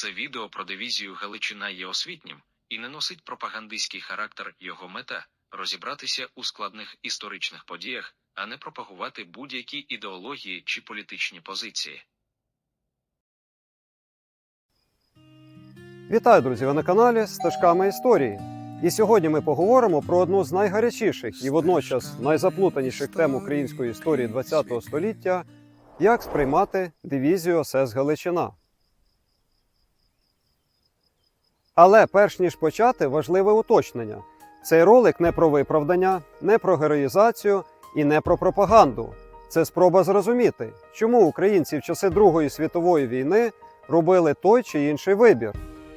Це відео про дивізію Галичина є освітнім і не носить пропагандистський характер його мета розібратися у складних історичних подіях, а не пропагувати будь-які ідеології чи політичні позиції. Вітаю, друзі! Ви на каналі Стежками історії. І сьогодні ми поговоримо про одну з найгарячіших і водночас найзаплутаніших тем української історії ХХ століття як сприймати дивізію СС Галичина. Але перш ніж почати, важливе уточнення: цей ролик не про виправдання, не про героїзацію і не про пропаганду. Це спроба зрозуміти, чому українці в часи Другої світової війни робили той чи інший вибір.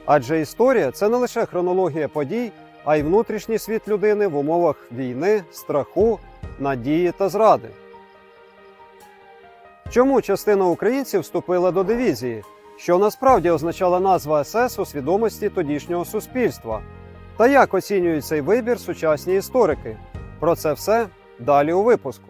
Адже історія це не лише хронологія подій, а й внутрішній світ людини в умовах війни, страху, надії та зради. Чому частина українців вступила до дивізії? Що насправді означала назва СС у свідомості тодішнього суспільства? Та як оцінюють цей вибір сучасні історики? Про це все далі у випуску.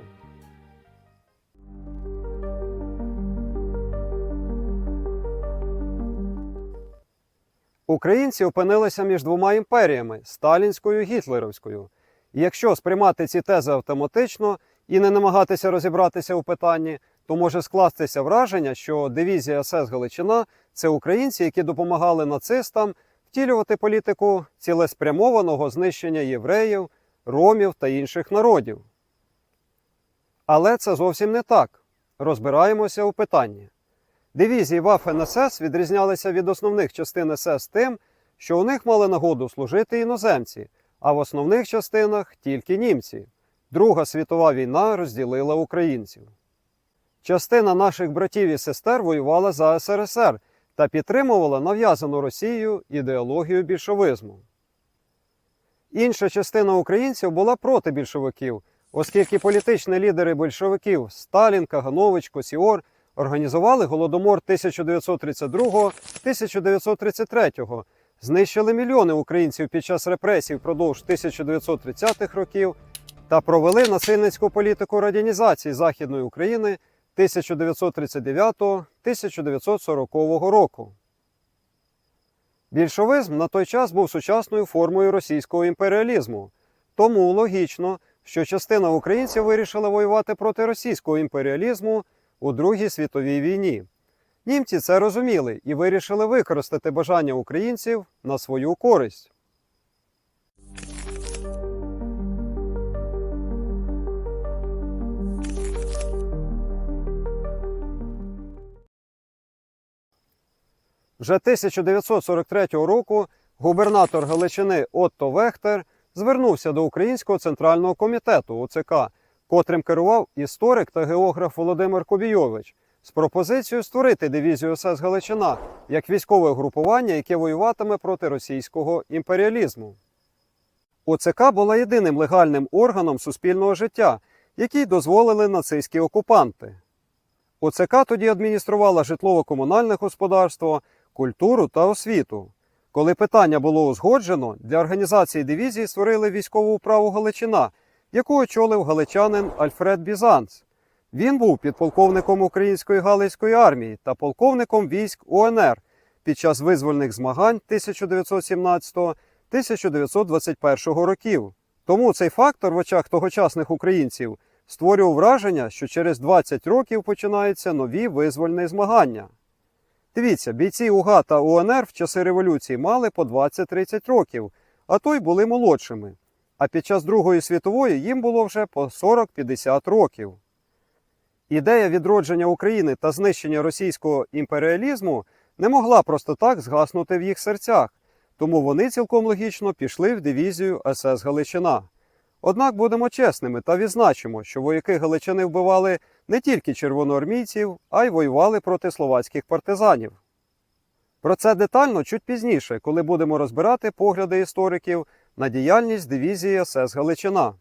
Українці опинилися між двома імперіями сталінською і гітлерівською. І якщо сприймати ці тези автоматично і не намагатися розібратися у питанні, то може скластися враження, що дивізія СС Галичина це українці, які допомагали нацистам втілювати політику цілеспрямованого знищення євреїв, ромів та інших народів. Але це зовсім не так. Розбираємося у питанні. Дивізії Waffen-СС відрізнялися від основних частин СС тим, що у них мали нагоду служити іноземці, а в основних частинах тільки німці. Друга світова війна розділила українців. Частина наших братів і сестер воювала за СРСР та підтримувала нав'язану Росією ідеологію більшовизму. Інша частина українців була проти більшовиків, оскільки політичні лідери більшовиків Сталін, Каганович, Косіор організували голодомор 1932-1933, знищили мільйони українців під час репресій впродовж 1930-х років та провели насильницьку політику радянізації Західної України 1939-1940 року. Більшовизм на той час був сучасною формою російського імперіалізму, тому логічно, що частина українців вирішила воювати проти російського імперіалізму у Другій світовій війні. Німці це розуміли і вирішили використати бажання українців на свою користь. Вже 1943 року губернатор Галичини Отто Вехтер звернувся до Українського центрального комітету УЦК, котрим керував історик та географ Володимир Кобійович, з пропозицією створити дивізію СС Галичина як військове групування, яке воюватиме проти російського імперіалізму. ОЦК була єдиним легальним органом суспільного життя, який дозволили нацистські окупанти. ОЦК тоді адмініструвала житлово-комунальне господарство, культуру та освіту. Коли питання було узгоджено, для організації дивізії створили військову управу Галичина, яку очолив галичанин Альфред Бізанц. Він був підполковником Української Галицької армії та полковником військ УНР під час визвольних змагань 1917-1921 років. Тому цей фактор в очах тогочасних українців створював враження, що через 20 років починаються нові визвольні змагання. Дивіться, бійці УГА та УНР в часи революції мали по 20-30 років, а то й були молодшими. А під час Другої світової їм було вже по 40-50 років. Ідея відродження України та знищення російського імперіалізму не могла просто так згаснути в їх серцях, тому вони цілком логічно пішли в дивізію СС Галичина. Однак будемо чесними та відзначимо, що вояки Галичини вбивали не тільки червоноармійців, а й воювали проти словацьких партизанів. Про це детально чуть пізніше, коли будемо розбирати погляди істориків на діяльність дивізії СС Галичина.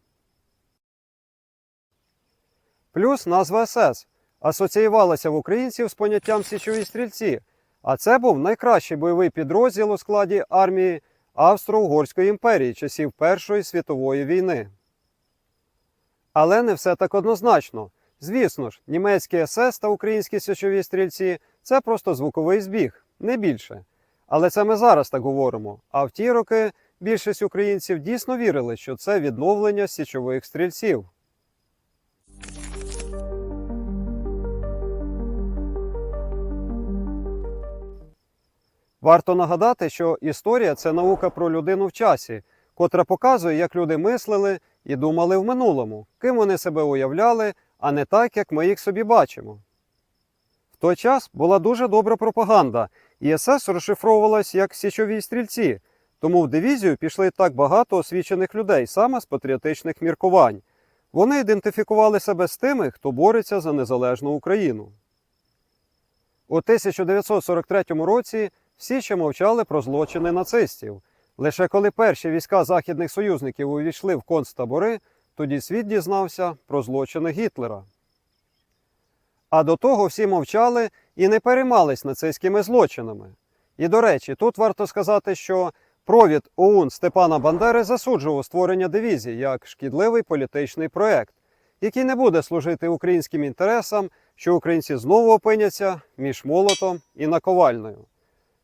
Плюс назва СС асоціювалася в українців з поняттям січові стрільці, а це був найкращий бойовий підрозділ у складі армії Австро-Угорської імперії часів Першої світової війни. Але не все так однозначно. Звісно ж, німецькі СС та українські січові стрільці це просто звуковий збіг, не більше. Але це ми зараз так говоримо. А в ті роки більшість українців дійсно вірили, що це відновлення січових стрільців. Варто нагадати, що історія це наука про людину в часі, котра показує, як люди мислили і думали в минулому, ким вони себе уявляли, а не так, як ми їх собі бачимо. В той час була дуже добра пропаганда, і СС розшифровувалась як січові стрільці, тому в дивізію пішли так багато освічених людей саме з патріотичних міркувань. Вони ідентифікували себе з тими, хто бореться за незалежну Україну. У 1943 році всі ще мовчали про злочини нацистів. Лише коли перші війська західних союзників увійшли в концтабори, тоді світ дізнався про злочини Гітлера. А до того всі мовчали і не переймались нацистськими злочинами. І до речі, тут варто сказати, що провід ОУН Степана Бандери засуджував створення дивізії як шкідливий політичний проект, який не буде служити українським інтересам, що українці знову опиняться між молотом і наковальною.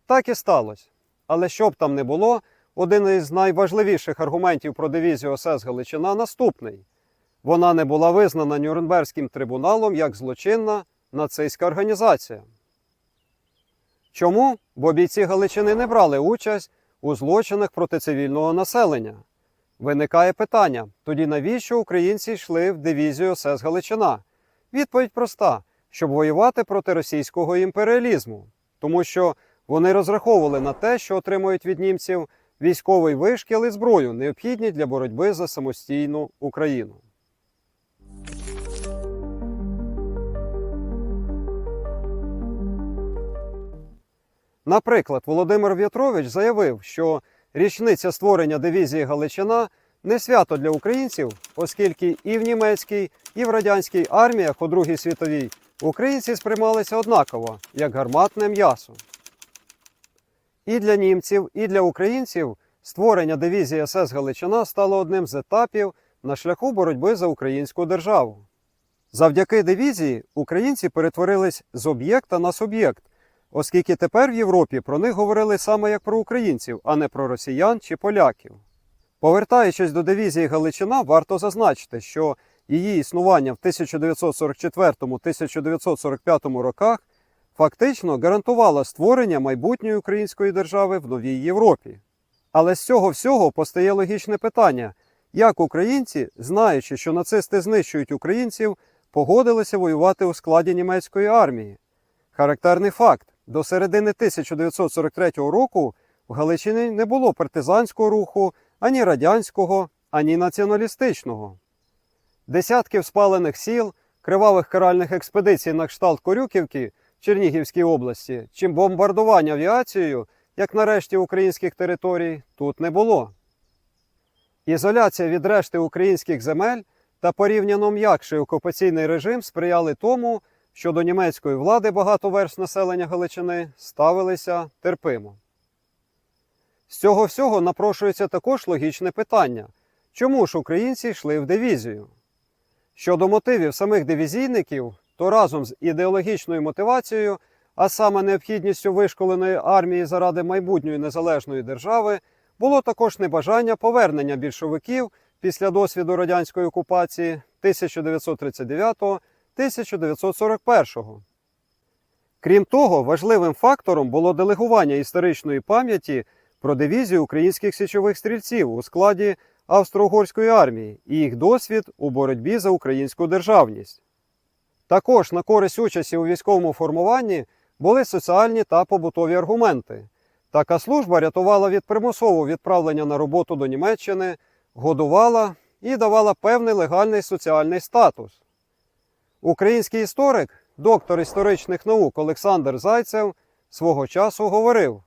Так і сталося. Але що б там не було, один із найважливіших аргументів про дивізію СС Галичина наступний: вона не була визнана Нюрнберзьким трибуналом як злочинна нацистська організація. Чому? Бо бійці Галичини не брали участь у злочинах проти цивільного населення. Виникає питання: тоді навіщо українці йшли в дивізію СС Галичина? Відповідь проста: щоб воювати проти російського імперіалізму, тому що вони розраховували на те, що отримують від німців військовий вишкіл і зброю, необхідні для боротьби за самостійну Україну. Наприклад, Володимир В'ятрович заявив, що річниця створення дивізії Галичина не свято для українців, оскільки і в німецькій, і в радянській арміях у Другій світовій українці сприймалися однаково, як гарматне м'ясо. І для німців, і для українців створення дивізії СС Галичина стало одним з етапів на шляху боротьби за українську державу. Завдяки дивізії українці перетворились з об'єкта на суб'єкт, оскільки тепер в Європі про них говорили саме як про українців, а не про росіян чи поляків. Повертаючись до дивізії Галичина, варто зазначити, що її існування в 1944-1945 роках фактично гарантувало створення майбутньої української держави в новій Європі. Але з цього всього постає логічне питання, як українці, знаючи, що нацисти знищують українців, погодилися воювати у складі німецької армії. Характерний факт: до середини 1943 року в Галичині не було партизанського руху, ані радянського, ані націоналістичного. Десятків спалених сіл, кривавих каральних експедицій на кшталт Корюківки Чернігівській області чи бомбардування авіацією, як нарешті українських територій, тут не було. Ізоляція від решти українських земель та порівняно м'якший окупаційний режим сприяли тому, що до німецької влади багато верст населення Галичини ставилися терпимо. З цього всього напрошується також логічне питання, чому ж українці йшли в дивізію? Щодо мотивів самих дивізійників, то разом з ідеологічною мотивацією, а саме необхідністю вишколеної армії заради майбутньої незалежної держави, було також небажання повернення більшовиків після досвіду радянської окупації 1939-1941. Крім того, важливим фактором було делегування історичної пам'яті про дивізію українських січових стрільців у складі Австро-Угорської армії і їх досвід у боротьбі за українську державність. Також на користь участі у військовому формуванні були соціальні та побутові аргументи. Така служба рятувала від примусового відправлення на роботу до Німеччини, годувала і давала певний легальний соціальний статус. Український історик, доктор історичних наук Олександр Зайцев свого часу говорив: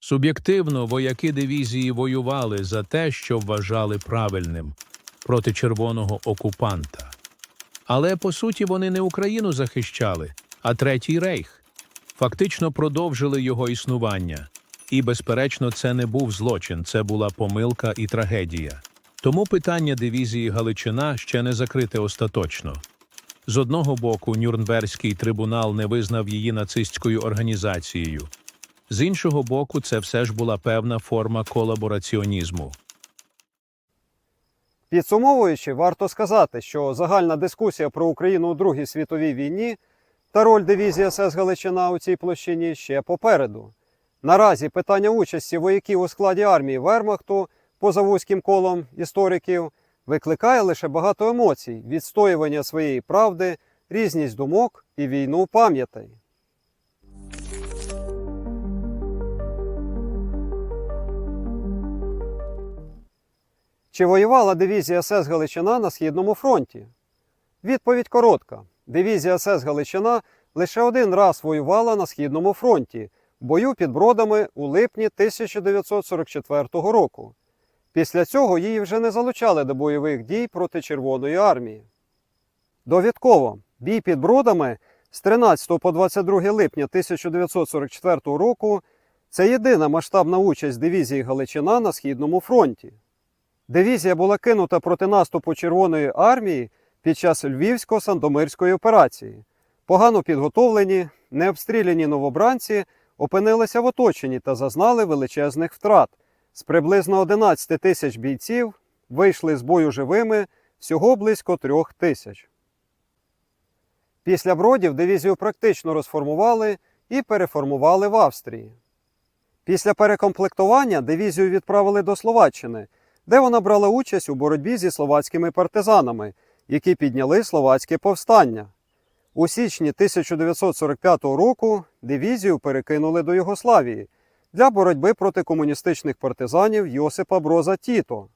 Суб'єктивно вояки дивізії воювали за те, що вважали правильним проти червоного окупанта. Але по суті вони не Україну захищали, а Третій рейх. Фактично продовжили його існування. І, безперечно, це не був злочин, це була помилка і трагедія. Тому питання дивізії Галичина ще не закрите остаточно. З одного боку, Нюрнберзький трибунал не визнав її нацистською організацією. З іншого боку, це все ж була певна форма колабораціонізму. Підсумовуючи, варто сказати, що загальна дискусія про Україну у Другій світовій війні та роль дивізії СС Галичина у цій площині ще попереду. Наразі питання участі вояків у складі армії Вермахту поза вузьким колом істориків викликає лише багато емоцій, відстоювання своєї правди, різність думок і війну пам'ятей. Чи воювала дивізія СС Галичина на Східному фронті? Відповідь коротка. Дивізія СС Галичина лише один раз воювала на Східному фронті бою під Бродами у липні 1944 року. Після цього її вже не залучали до бойових дій проти Червоної армії. Довідково, бій під Бродами з 13 по 22 липня 1944 року це єдина масштабна участь дивізії Галичина на Східному фронті. Дивізія була кинута проти наступу Червоної армії під час Львівсько-Сандомирської операції. Погано підготовлені, необстріляні новобранці опинилися в оточенні та зазнали величезних втрат. З приблизно 11 тисяч бійців вийшли з бою живими всього близько трьох тисяч. Після бродів дивізію практично розформували і переформували в Австрії. Після перекомплектування дивізію відправили до Словаччини, де вона брала участь у боротьбі зі словацькими партизанами, які підняли словацьке повстання. У січні 1945 року дивізію перекинули до Югославії для боротьби проти комуністичних партизанів Йосипа Броза Тіто.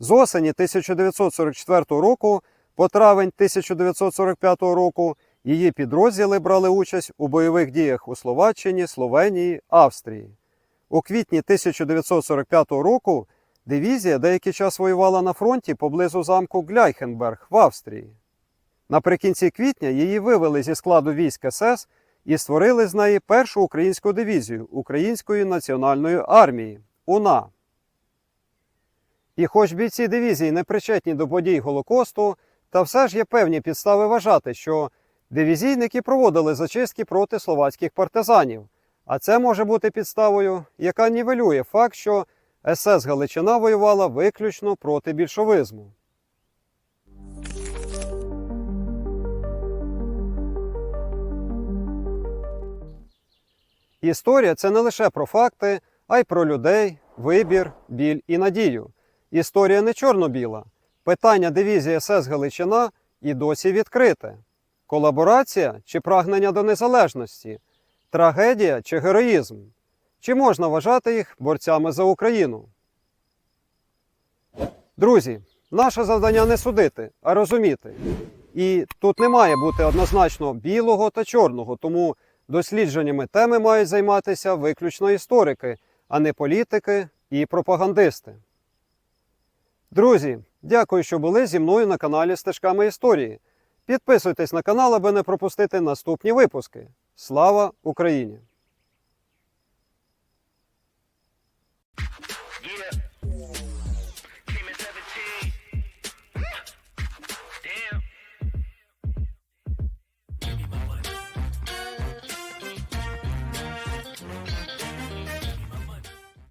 З осені 1944 року по травень 1945 року її підрозділи брали участь у бойових діях у Словаччині, Словенії, Австрії. У квітні 1945 року дивізія деякий час воювала на фронті поблизу замку Гляйхенберг в Австрії. Наприкінці квітня її вивели зі складу військ СС і створили з неї першу українську дивізію Української національної армії УНА. І хоч бійці дивізії не причетні до подій Голокосту, та все ж є певні підстави вважати, що дивізійники проводили зачистки проти словацьких партизанів, а це може бути підставою, яка нівелює факт, що СС Галичина воювала виключно проти більшовизму. Історія це не лише про факти, а й про людей, вибір, біль і надію. Історія не чорно-біла. Питання дивізії СС Галичина і досі відкрите. Колаборація чи прагнення до незалежності, трагедія чи героїзм. Чи можна вважати їх борцями за Україну? Друзі, наше завдання не судити, а розуміти. І тут не має бути однозначно білого та чорного, тому дослідженнями теми мають займатися виключно історики, а не політики і пропагандисти. Друзі, дякую, що були зі мною на каналі Стежками історії. Підписуйтесь на канал, аби не пропустити наступні випуски. Слава Україні!